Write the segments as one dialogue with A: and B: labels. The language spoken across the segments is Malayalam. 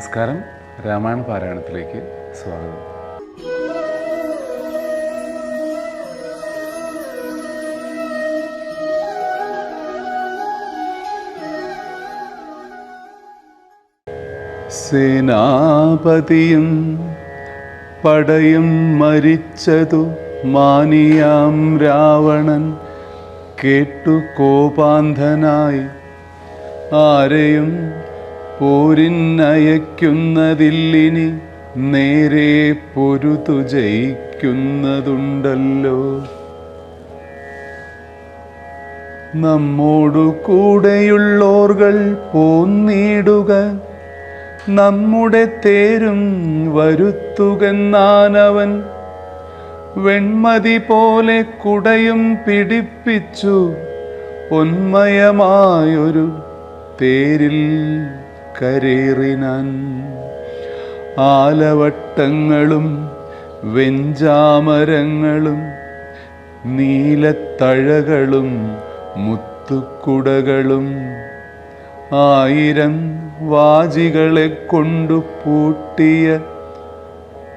A: നമസ്കാരം. രാമായണ പാരായണത്തിലേക്ക് സ്വാഗതം. സേനാപതിയും പടയും മരിച്ചതു മാനിയാം രാവണൻ. കേട്ടു കോപാന്ധനായി. ആരെയും പോരിന്നയക്കുന്നതില്ലിനി നേരെ പൊരുതു ജയിക്കുന്നതുണ്ടല്ലോ. നമ്മോടു കൂടെയുള്ളോർകൾ പോന്നിടുക നമ്മുടെ തേരും വരുത്തുകെന്നാനവൻ വെൺമതി പോലെ കുടയും പിടിപ്പിച്ചു പൊന്മയമായൊരു തേരിൽ കരേറിനാൻ. ആലവട്ടങ്ങളും വെഞ്ചാമരങ്ങളും നീലത്തഴകളും മുത്തുക്കുടകളും ആയിരം വാജികളെ കൊണ്ടു പൂട്ടിയ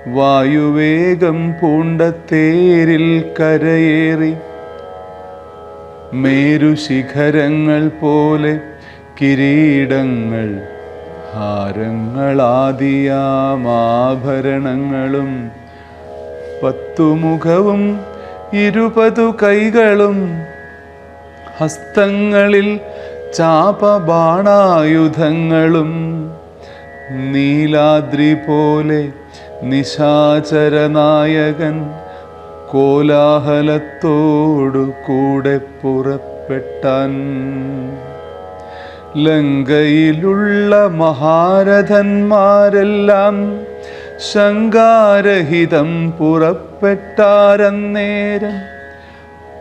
A: വായുവേഗം പൂണ്ട തേരിൽ കരയേറി മേരുശിഖരങ്ങൾ പോലെ കിരീടങ്ങൾ ഹാരങ്ങളാദിയാമാഭരണങ്ങളും പത്തുമുഖവും ഇരുപതു കൈകളും ഹസ്തങ്ങളിൽ ചാപബാണായുധങ്ങളും നീലാദ്രി പോലെ നിശാചരനായകൻ കോലാഹലത്തോടു കൂടെ പുറപ്പെട്ടാൻ ലങ്കയിലുള്ള മഹാരഥന്മാരെല്ലാം ശങ്കാരഹിതം പുറപ്പെട്ടാരന്നേരം.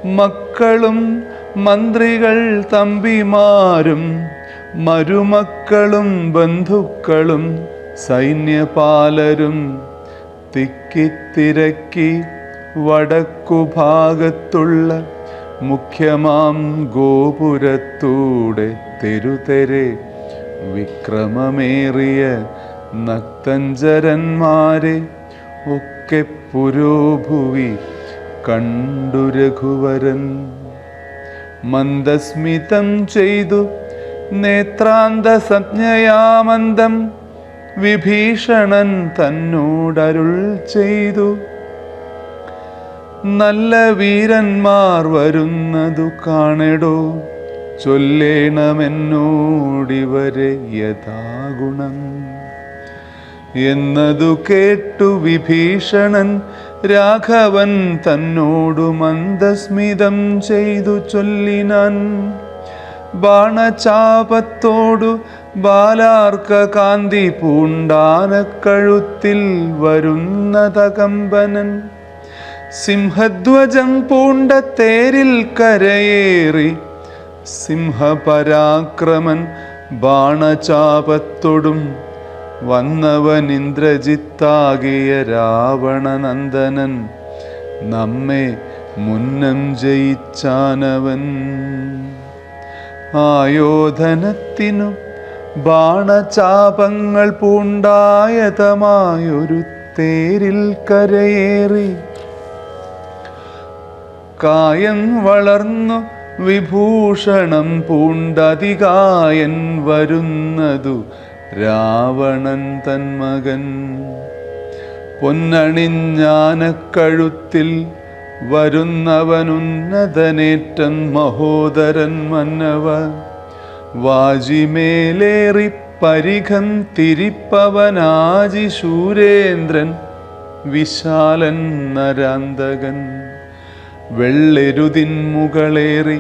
A: മക്കളും മന്ത്രികൾ തമ്പിമാരും മരുമക്കളും ബന്ധുക്കളും സൈന്യപാലരും തിക്കിത്തിരക്കി വടക്കുഭാഗത്തുള്ള മുഖ്യമാം ഗോപുരത്തൂടെ തെരുതെരെ വിക്രമമേറിയ നക്തഞ്ചരന്മാരെ ഒക്കെ പുരോഭുവി കണ്ടു രഘുവരൻ. മന്ദസ്മിതം ചെയ്തു നേത്രാന്ത സംജ്ഞയാമന്ദം വിഭീഷണൻ തന്നോടരുൾ ചെയ്തു. നല്ല വീരന്മാർ വരുന്നതു കാണെടോ? ചൊല്ലേണമെന്നോടിവരെ യഥാഗുണം. എന്നതു കേട്ടു വിഭീഷണൻ രാഘവൻ തന്നോടു മന്ദസ്മിതം ചെയ്തു ചൊല്ലിനാൻ. ബാണചാപത്തോടു ബാലാർക്ക കാന്തി പൂണ്ടാനക്കഴുത്തിൽ വരുന്ന തകമ്പനൻ സിംഹധ്വജം പൂണ്ട തേരിൽ കരയേറി സിംഹപരാക്രമൻ ബാണചാപത്തൊടും. വന്നവൻ ഇന്ദ്രജിത്താകിയ രാവണനന്ദനൻ നമ്മെ മുന്നം ജയിച്ചാനവൻ. ആയോധനത്തിനു ബാണചാപങ്ങൾ പൂണ്ടായതമായൊരു തേരിൽ കരയേറി. കായം വളർന്നു വിഭൂഷണം പൂണ്ടതികായൻ വരുന്നതു രാവണൻ തന്മകൻ പൊന്നണിഞ്ഞാനക്കഴുത്തിൽ വരുന്നവനുന്നതനേറ്റൻ മഹോദരൻ മന്നവ. വാജിമേലേറി പരിഖം തിരിപ്പവനാജി ശൂരേന്ദ്രൻ വിശാലൻ നരാന്തകൻ. വെള്ളെരുതിൻ മുകളേറി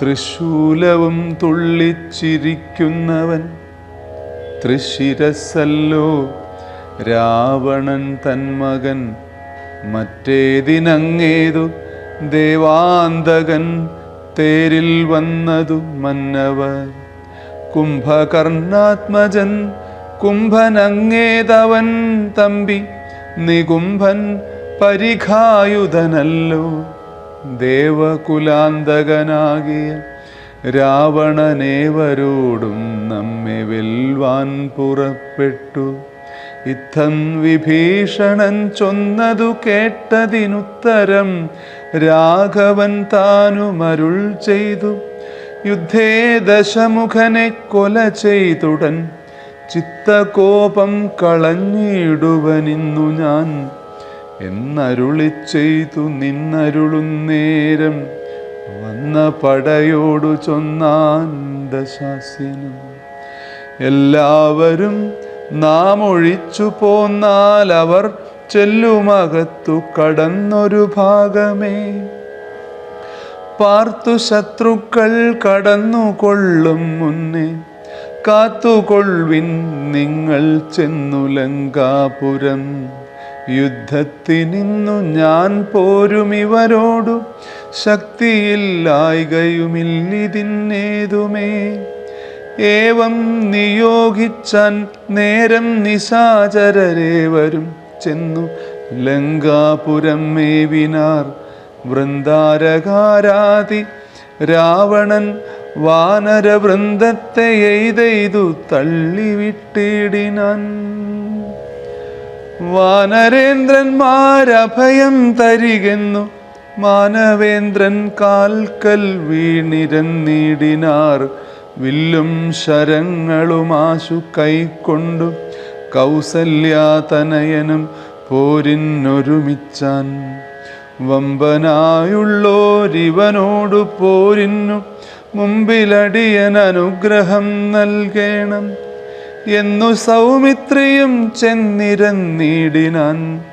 A: തൃശൂലവും തുള്ളിച്ചിരിക്കുന്നവൻ. തൃശിരസല്ലോ രാവണൻ തന്മകൻ മറ്റേതിനങ്ങേതു ദേവാന്തകൻ തേരിൽ വന്നതു മന്നവ കുംഭകർണാത്മജൻ കുംഭനങ്ങേതവൻ തമ്പി നികുംഭൻ പരിഘായുധനല്ലോ ദേവകുലാന്തകനാകിയ രാവണനേവരോടും നമ്മെ വെൽവാൻ പുറപ്പെട്ടു. ഇത്തം വിഭീഷണൻ ചൊന്നതു കേട്ടതിനുത്തരം രാഘവൻ താനുമരുൾ ചെയ്തു. യുദ്ധേ ദശമുഖനെ കൊല ചെയ്തുടൻ ചിത്തകോപം കളഞ്ഞിടുവനിന്നു ഞാൻ. എന്നരുളി ചെയ്തു നിന്നരുളുന്നേരം വന്ന പടയോടു ചൊന്നാന്തശാസ്യനും എല്ലാവരും നാം ഒഴിച്ചു പോന്നാൽ അവർ ചെല്ലുമകത്തു കടന്നൊരു ഭാഗമേ. പാർത്തു ശത്രുക്കൾ കടന്നുകൊള്ളും മുന്നേ. കാത്തുകൊള്ളിൻ നിങ്ങൾ ചെന്നു ലങ്കാപുരം. യുദ്ധത്തിനിന്നു ഞാൻ പോരും ഇവരോടു. ശക്തിയില്ലായ്കയുമില്ലിതിന്നേതുമേ. ഏവം നിയോഗിച്ചാൻ നേരം നിശാചരരേവരും ചെന്നു ലങ്കാപുരം മേവിനാർ. വൃന്ദാരകാരാതി രാവണൻ വാനരവൃന്ദത്തെ എയ്തെയ്തു തള്ളിവിട്ടിടിനാൻ. വാനരേന്ദ്രന്മാരഭയം തരികെന്നു. മാനവേന്ദ്രൻ കാൽക്കൽ വീണിരന്നീടിനാർ വില്ലും ശരങ്ങളുമാശു കൈക്കൊണ്ടു. കൗസല്യാതനയനും പോരിന്നൊരുമിച്ചാൻ. വമ്പനായുള്ളോരിവനോടു പോരിന്നു. മുമ്പിലടിയൻ അനുഗ്രഹം നൽകേണം. എന്നു സൗമിത്രിയും ചെന്നിരന്നീടിനാൻ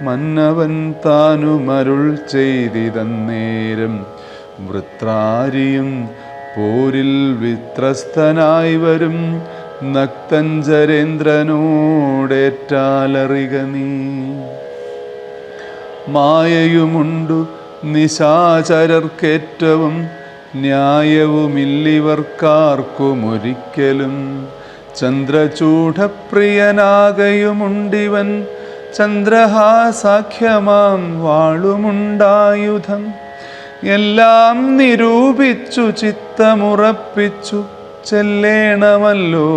A: മന്നവൻ താനുമരുൾ ചെയ്തിതന്നേരം വൃത്രാരിയും പോരിൽ വിത്രസ്തനായി വരും. നക്തഞ്ചരേന്ദ്രനോടേറ്റാലറിക നീ. മായയുമുണ്ടു നിശാചരർക്കേറ്റവും ന്യായവുമില്ലിവർക്കാർക്കുമൊരിക്കലും. ചന്ദ്രചൂഢപ്രിയനാകയുമുണ്ടിവൻ ചന്ദ്രഹാസാഖ്യമാം വാളുമുണ്ടായുധം. എല്ലാം നിരൂപിച്ചു ചിത്തമുറപ്പിച്ചു ചെല്ലേണമല്ലോ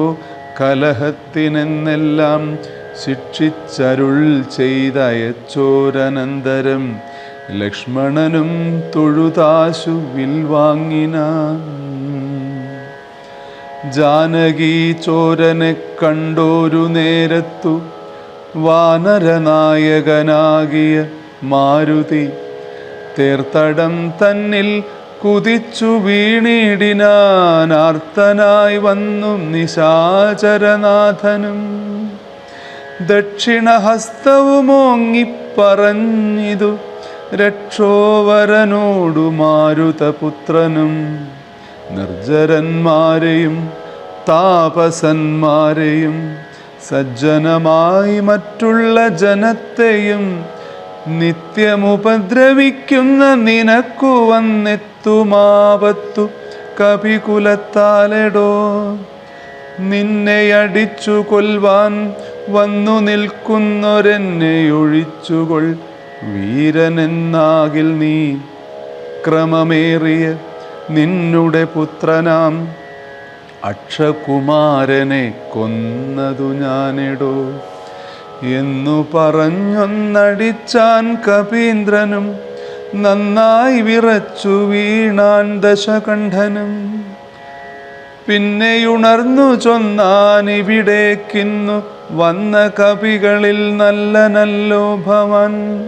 A: കലഹത്തിനെന്നെല്ലാം ശിക്ഷിച്ചരുൾ ചെയ്തയച്ചോരനന്തരം ലക്ഷ്മണനും തൊഴുതാശു വിൽവാങ്ങിനാൻ ജാനകി ചോരനെ കണ്ടോരു നേരത്തു വാനരനായകനാകിയ മാരുതി തീർത്ഥടം തന്നിൽ കുതിച്ചു വീണിടിനാനാർത്തനായി വന്നു നിശാചരനാഥനും. ദക്ഷിണഹസ്തവുമോങ്ങിപ്പറഞ്ഞിതു രക്ഷോവരനോടു മാരുതപുത്രനും. നിർജരന്മാരെയും താപസന്മാരെയും സജ്ജനമായി മറ്റുള്ള ജനത്തെയും നിത്യമുപദ്രവിക്കുന്ന നിനക്കു വന്നെത്തുമാപത്തു കപികുലത്താലെടോ. നിന്നെ അടിച്ചു കൊൽവാൻ വന്നു നിൽക്കുന്നൊരെന്നെ ഒഴിച്ചുകൊൾ. വീരനെന്നാകിൽ നീ ക്രമമേറിയ നിന്നുടെ പുത്രനാം അക്ഷകുമാരനെ കൊന്നതു ഞാനിടോ. എന്നു പറഞ്ഞൊന്നടിച്ചാൻ കപീന്ദ്രനും നന്നായി വിറച്ചു വീണാൻ ദശകണ്ഠനും. പിന്നെയുണർന്നു ചൊന്നാൻ ഇവിടേക്കിന്നു വന്ന കവികളിൽ നല്ല നല്ലോ ഭവൻ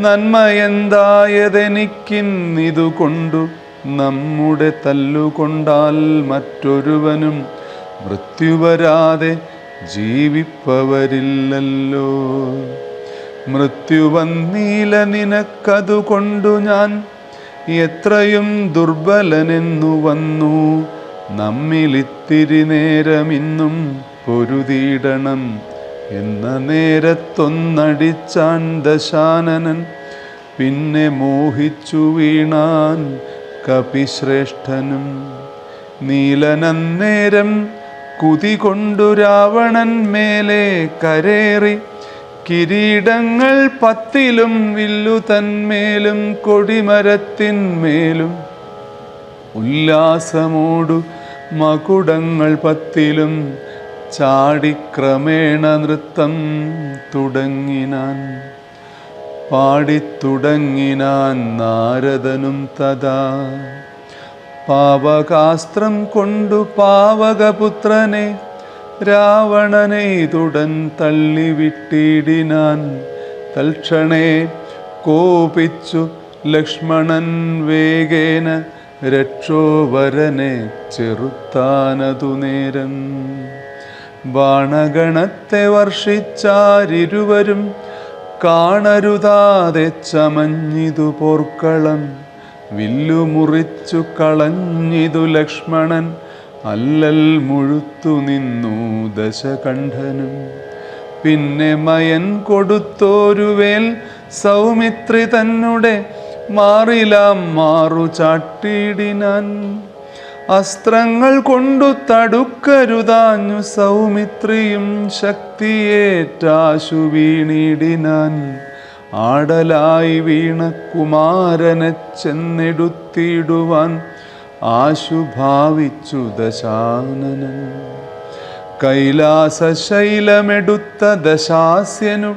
A: നന്മയെന്തായതെനിക്കിന്നിതു കൊണ്ടു നമ്മുടെ തല്ലുകൊണ്ടാൽ മറ്റൊരുവനും മൃത്യുവരാതെ ജീവിപ്പവരില്ലല്ലോ. മൃത്യു വന്നീല നിനക്കതുകൊണ്ടു ഞാൻ എത്രയും ദുർബലനെന്നു വന്നു. നമ്മിലിത്തിരി നേരമിന്നും പൊരുതിയിടണം എന്ന നേരത്തൊന്നടിച്ചാൻ ദശാനനൻ പിന്നെ മോഹിച്ചു വീണാൻ കപിശ്രേഷ്ഠനും നീലനന്നേരം കുതി കൊണ്ടു രാവണൻ മേലെ കരേറി കിരീടങ്ങൾ പത്തിലും വില്ലു തന്മേലും കൊടിമരത്തിന്മേലും ഉല്ലാസമോടു മകുടങ്ങൾ പത്തിലും ചാടിക്രമേണ നൃത്തം തുടങ്ങിനാൻ പാടിത്തുടങ്ങിനാൻ നാരദനും തഥാ. പാവകാസ്ത്രം കൊണ്ടു പാവകപുത്രനെ രാവണനെ തുടൻ തള്ളിവിട്ടിടിനാൻ. തൽക്ഷണേ കോപിച്ചു ലക്ഷ്മണൻ വേഗേന രക്ഷോവരനെ ചെറുത്താനതു നേരം. ബാണഗണത്തെ വർഷിച്ചാരിരുവരും കാണരുതാതെ ചമഞ്ഞിതു പോർക്കളം. വില്ലുമുറിച്ചു കളഞ്ഞിതു ലക്ഷ്മണൻ. അല്ലൽ മുഴുത്തു നിന്നു ദശകണ്ഠനും. പിന്നെ മയൻ കൊടുത്തോരുവേൽ സൗമിത്രി തന്നെ മാറിലാം മാറു ചാട്ടിയിടിനാൻ അസ്ത്രങ്ങൾ കൊണ്ടു തടുക്കരുതാഞ്ഞു സൗമിത്രിയും ശക്തിയേറ്റാശു വീണിടിനാൻ. ആടലായി വീണ കുമാരനെ ചെന്നെടുത്തിടുവാൻ ആശു ഭാവിച്ചു ദശാനനൻ. കൈലാസശൈലമെടുത്ത ദശാസ്യനു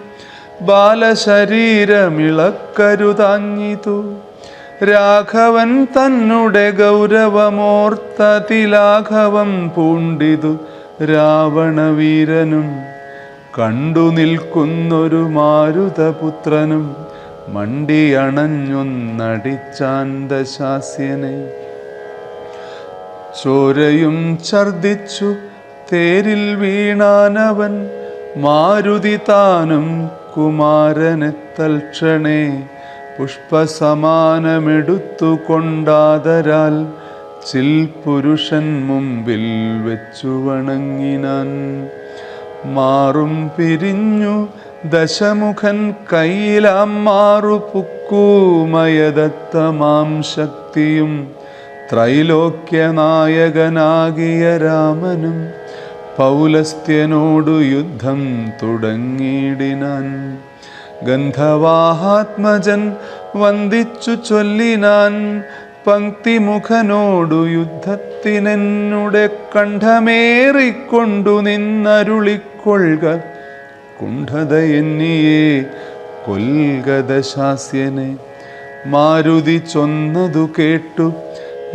A: ബാലശരീരമിളക്കരുതാഞ്ഞിതു. രാഘവൻ തന്നെ ഗൗരവമോർത്തതിലാഘവം പൂണ്ടിതു രാവണവീരനും. കണ്ടു നിൽക്കുന്നൊരു മാരുതപുത്രനും മണ്ടിയണഞ്ഞൊന്നടിച്ചാന്തശാസ്യനെ. ചോരയും ഛർദിച്ചു തേരിൽ വീണാനവൻ മാരുതി താനും കുമാരനെ തൽക്ഷണേ പുഷ്പസമാനമെടുത്തു കൊണ്ടാതരാൽ ചിൽ പുരുഷൻ മുമ്പിൽ വെച്ചു വണങ്ങിനാൻ. മാറും പിരിഞ്ഞു ദശമുഖൻ കയ്യിലാം മാറു പുക്കൂമയദത്തമാം ശക്തിയും. ത്രൈലോക്യനായകനാകിയ രാമനും പൗലസ്ത്യനോടു യുദ്ധം തുടങ്ങിയിടിനാൻ. ഗന്ധവാഹാത്മജൻ വന്ദിച്ചു ചൊല്ലിനാൻ പങ്ക്തിമുഖനോടു യുദ്ധത്തിനെന്നുടെ കണ്ഠമേറിക്കൊണ്ടു നിന്നരുളിക്കൊള്ളുക. കുണ്ഠത എന്നിയെ കൊൽഗദശാസ്യനെ മാരുതി ചൊന്നതു കേട്ടു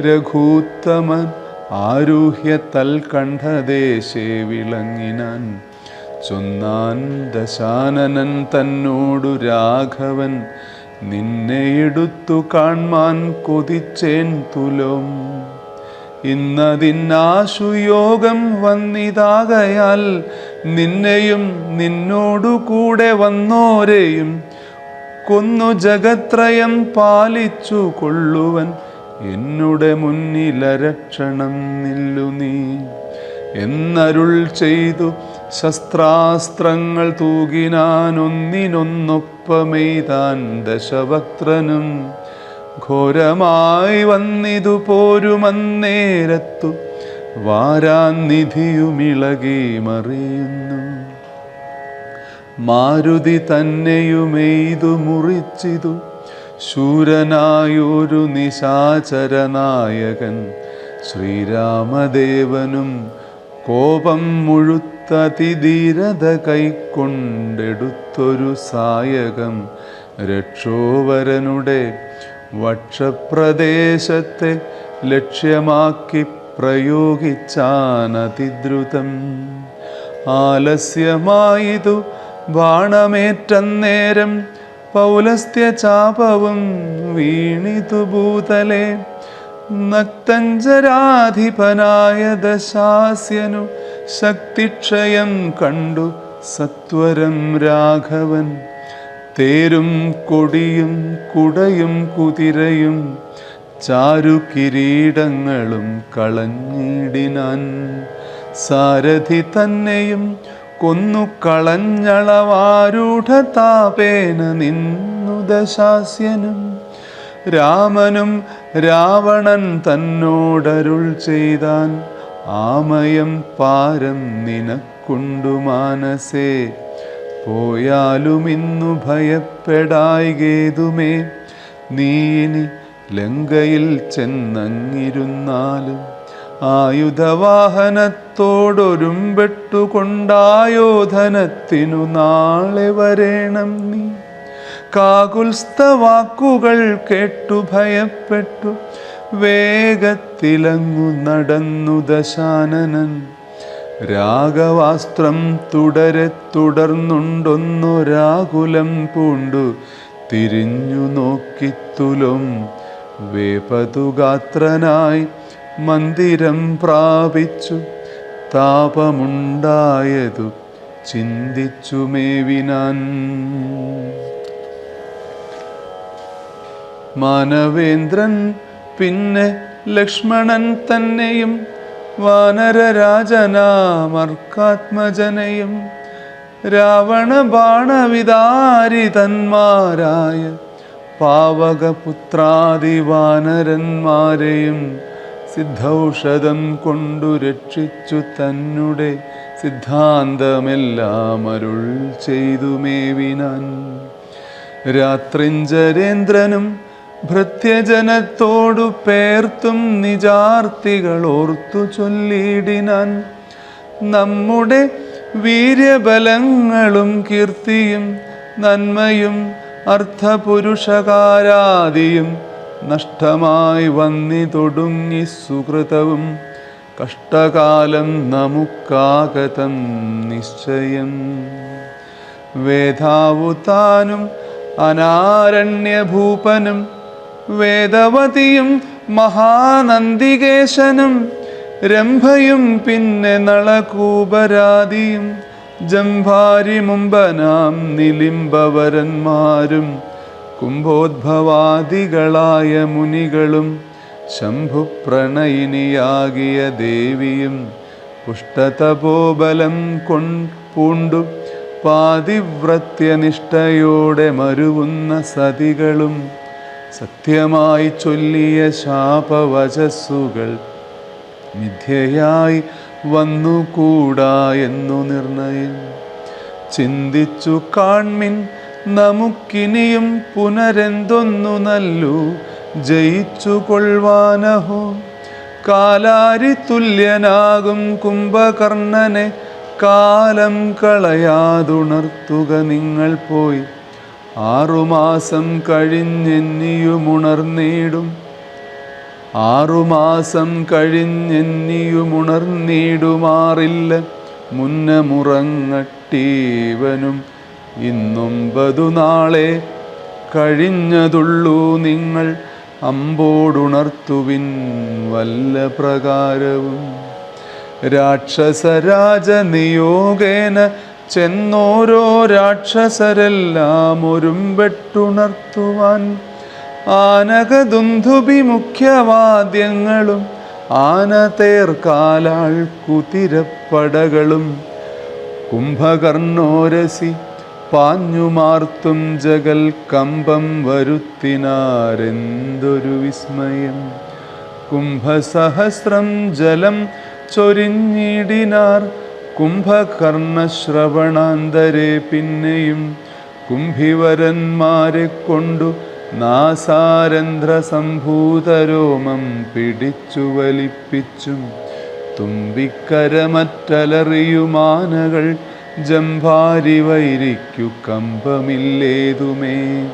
A: രഘൂത്തമൻ ആരുഹ്യ തൽകണ്ഠദേശേ വിളങ്ങിനാൻ. ചൊന്നാൻ ദശാനനൻ തന്നോടു രാഘവൻ നിന്നെ എടുത്തു കാൺമാൻ കൊതിച്ചേൻ തുലം. ഇന്നതിന്നാശു യോഗം വന്നിതാകയാൽ നിന്നെയും നിന്നോടു കൂടെ വന്നോരെയും കൊന്നു ജഗത്രയം പാലിച്ചു കൊള്ളുവൻ. എന്നുടെ മുന്നിലരക്ഷണം നില്ലു നീ. എന്നരുൾ ചെയ്തു ശസ്ത്രാസ്ത്രങ്ങൾ തൂകിനാനൊന്നിനൊന്നൊപ്പമെയ്താൻ ദശവക്ത്രനും ഘോരമായി വന്നിതു പോരുമന്നേരത്തു വാരാൻ നിധിയുമിളകി മറിയുന്നു. മാരുതി തന്നെയുമെയ്തു മുറിച്ചിതു ശൂരനായൊരു നിശാചരനായകൻ ശ്രീരാമദേവനും കോപം മുഴുത്തതിധീരത കൈക്കൊണ്ടെടുത്തൊരു സായകം. രക്ഷോവരനുടെ വക്ഷപ്രദേശത്തെ ലക്ഷ്യമാക്കി പ്രയോഗിച്ചാനതിദ്രുതം ആലസ്യമായതു ബാണമേറ്റന്നേരം പൗലസ്ത്യ ചാപവും വീണിതു ഭൂതലെ നക്തഞ്ചരാധിപനായ ദശാസ്യനു ശക്തിക്ഷയം കണ്ടു സത്വരം രാഘവൻ. തേരും കൊടിയും കുടയും കുതിരയും ചാരു കിരീടങ്ങളും കളഞ്ഞിടിനാൻ. സാരഥി തന്നെയും കൊന്നു കളഞ്ഞളവാരൂഢതാപേന നിന്നു ദശാസ്യനും. രാമനും രാവണൻ തന്നോടരുൾ ചെയ്താൻ ആമയം പാരം നിനക്കുണ്ടു മാനസേ. പോയാലും ഇന്നു ഭയപ്പെടായികേതുമേ. നീ ഇനി ലങ്കയിൽ ചെന്നങ്ങിരുന്നാലും ആയുധവാഹനത്തോടൊരുമ്പെട്ടുകൊണ്ടായോധനത്തിനു നാളെ വരേണം നീ. കാകുൽസ്ഥ വാക്കുകൾ കേട്ടു ഭയപ്പെട്ടു. വേഗത്തിലങ്ങു നടന്നു ദശാനനൻ. രാഗവാസ്ത്രം തുടരെ തുടർന്നുണ്ടൊന്നൊരാകുലം പൂണ്ടു. തിരിഞ്ഞു നോക്കിത്തുലും വേപതുഗാത്രനായി മന്ദിരം പ്രാപിച്ചു. താപമുണ്ടായതു ചിന്തിച്ചു മേവിനാൻ. മാനവേന്ദ്രൻ പിന്നെ ലക്ഷ്മണൻ തന്നെയും വാനരരാജനാമർക്കാത്മജനയും രാവണ ബാണവിതാരിതന്മാരായ പാവകപുത്രാദി വാനരന്മാരെയും സിദ്ധൌഷധം കൊണ്ടു രക്ഷിച്ചു തന്നെ സിദ്ധാന്തമെല്ലാം അരുൾ ചെയ്തു മേവിനാൻ രാത്രിഞ്ചരേന്ദ്രനും ഭൃത്യജനത്തോടു പേർത്തും നിജാർത്തികളോർത്തു ചൊല്ലിയിടിനാൻ. നമ്മുടെ വീര്യബലങ്ങളും കീർത്തിയും നന്മയും അർത്ഥപുരുഷകാരാദിയും നഷ്ടമായി വന്നി തൊടുങ്ങി സുഹൃതവും. കഷ്ടകാലം നമുക്കാകതം നിശ്ചയം. വേദാവു താനും അനാരണ്യഭൂപനും വേദവതിയും മഹാനന്ദികേശനും രംഭയും പിന്നെ നളകൂപരാതിയും ജംഭാരി മുമ്പനാം നിലിംബവരന്മാരും കുംഭോദ്ഭവാദികളായ മുനികളും ശംഭുപ്രണയിനിയാകിയ ദേവിയും പുഷ്ടതപോബലം കൊൺ പൂണ്ടു പാതിവ്രത്യനിഷ്ഠയോടെ മരുവുന്ന സതികളും സത്യമായി ചൊല്ലിയ ശാപവചസ്സുകൾ മിഥ്യയായി വന്നുകൂടാ എന്നു നിർണയം. ചിന്തിച്ചു കാൺമിൻ നമുക്കിനിയും പുനരെന്തൊന്നു നല്ലു. ജയിച്ചു കൊള്ളുവാനഹോ കാലാരി തുല്യനാകും കുംഭകർണനെ കാലം കളയാതുണർത്തുക നിങ്ങൾ പോയി. ആറുമാസം കഴിഞ്ഞെന്നിയുമുണർന്നീടും ആറുമാസം കഴിഞ്ഞെന്നിയുമുണർന്നീടുമാറില്ല മുന്നമുറങ്ങട്ടീവനും ഇന്നും നാളെ കഴിഞ്ഞതുള്ളൂ നിങ്ങൾ അമ്പോടുണർത്തുവിൻ വല്ല പ്രകാരവും. രാക്ഷസരാജ നിയോഗേന ചെന്നോരോ രാക്ഷസരെല്ലാം ഒരുമ്പെട്ടുണർത്തുവാൻ. ആനകദുന്ധുബി മുഖ്യവാദ്യങ്ങളും ആനതേർക്കാലാൾ കുതിരപ്പടകളും. കുംഭകർണോരസി പാഞ്ഞുമാർത്തും ജഗൽ കമ്പം വരുത്തിനാരെന്തൊരു വിസ്മയം. കുംഭസഹസ്രം ജലം ചൊരിഞ്ഞിടിനാർ കുംഭകർണശ്രവണാന്തരെ പിന്നെയും കുംഭിവരന്മാരെ കൊണ്ടു നാസാരന്ധ്ര സംഭൂതരോമം പിടിച്ചു വലിപ്പിച്ചും. തുമ്പിക്കരമറ്റലറിയുമാനകൾ ജംഭാരി വൈരിക്കു കമ്പമില്ലേതുമേ.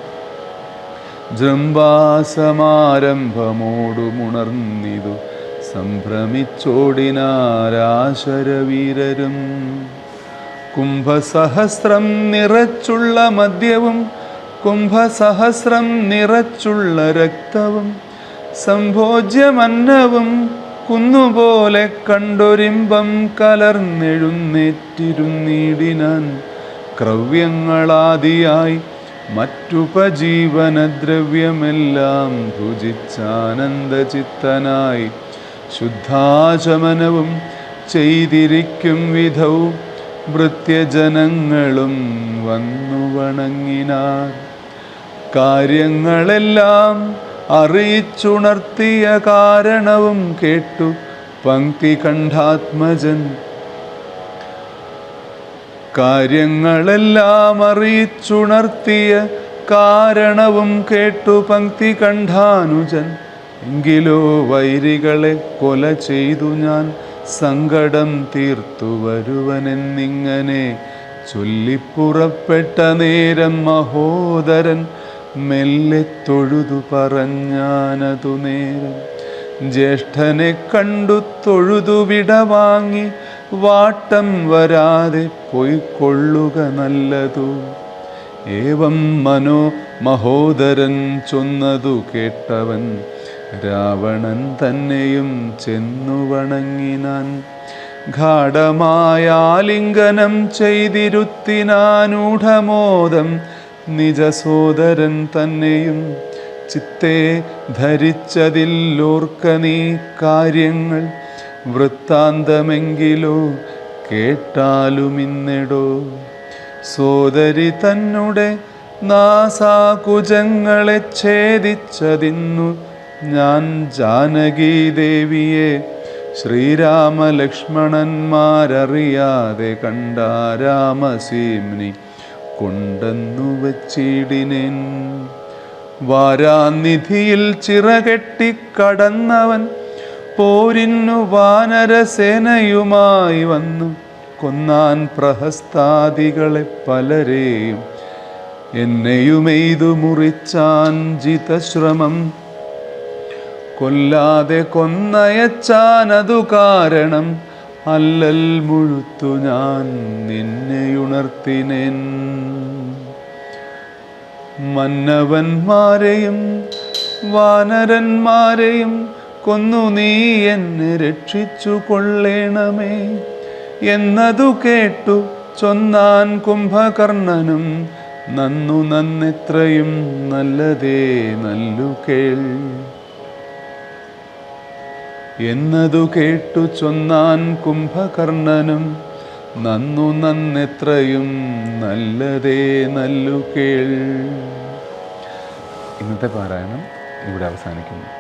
A: ജൃംബാസമാരംഭമോടുമുണർന്നിതു സംഭ്രമിച്ചോടിനാരാശരവീരരും കുംഭസഹസ്രം നിറച്ചുള്ള മദ്യവും കുംഭസഹസ്രം നിറച്ചുള്ള രക്തവും സംഭോജ്യമന്നവും കുന്നുപോലെ കണ്ടൊരിമ്പം കലർന്നെഴുന്നേറ്റിരുന്നീടിനാൻ ക്രവ്യങ്ങളാദിയായി മറ്റുപജീവനദ്രവ്യമെല്ലാം ഭുജിച്ചാനന്ദചിത്തനായി ശുദ്ധാചമനവും ചെയ്തിരിക്കും വിധൗ വൃത്യജനങ്ങളും വന്നു വണങ്ങിനാർ. കാര്യങ്ങളെല്ലാം അറിയിച്ചുണർത്തിയ കാരണവും കേട്ടു പങ്ക്തി കണ്ഠാത്മജൻ കാര്യങ്ങളെല്ലാം അറിയിച്ചുണർത്തിയ കാരണവും കേട്ടു പങ്ക്തി കണ്ഠാനുജൻ എങ്കിലോ വൈരികളെ കൊല ചെയ്തു ഞാൻ. സങ്കടം തീർത്തു വരുവനെന്നിങ്ങനെ ചൊല്ലിപ്പുറപ്പെട്ട നേരം മഹോദരൻ മെല്ലെ തൊഴുതു പറഞ്ഞാനതു നേരം. ജ്യേഷ്ഠനെ കണ്ടു തൊഴുതു വിടവാങ്ങി വാട്ടം വരാതെ പൊയ്ക്കൊള്ളുക നല്ലതു. ഏവം മനോ മഹോദരൻ ചൊന്നതു കേട്ടവൻ. രാവണൻ തന്നെയും ചെന്നു വണങ്ങിനാൻ. ഗാഠമായാലിംഗനം ചെയ്തിരുത്തിനാനൂഢമോദം. നിജസോദരൻ തന്നെയും ചിത്തെ ധരിച്ചതില്ലോർക്ക നീ കാര്യങ്ങൾ. വൃത്താന്തമെങ്കിലോ കേട്ടാലുമിന്നിടോ. സോദരി തന്നെ നാസാകുജങ്ങളെ ഛേദിച്ചതിന്നു ഞാൻ ജാനകി ദേവിയെ ശ്രീരാമലക്ഷ്മണന്മാരറിയാതെ കണ്ട രാമസീമിനി കൊണ്ടെന്നു വച്ചിടിനേൻ. വാരാനിധിയിൽ ചിറകെട്ടി കടന്നവൻ പോരിന്നു വാനരസേനയുമായി വന്നു. കൊന്നാൻ പ്രഹസ്താദികളെ പലരെയും എന്നെയുമെയ്തു മുറിച്ചാൻ ജിതശ്രമം കൊല്ലാതെ കൊന്നയച്ചാനതു കാരണം അല്ലൽ മുഴുത്തു ഞാൻ നിന്നെയുണർത്തിനേൻ മന്നവന്മാരെയും വാനരന്മാരെയും കൊന്നു നീ എന്നെ രക്ഷിച്ചു കൊള്ളേണമേ. എന്നതു കേട്ടു ചൊന്നാൻ കുംഭകർണനും നന്നു നന്നെത്രയും നല്ലതേ നല്ലു കേൾ. എന്നതു കേട്ടു ചൊന്നാൻ കുംഭകർണനും നന്നു നന്നെത്രയും നല്ലതേ നല്ലു കേൾ. ഇന്നത്തെ പാരായണം ഇവിടെ അവസാനിക്കുന്നു.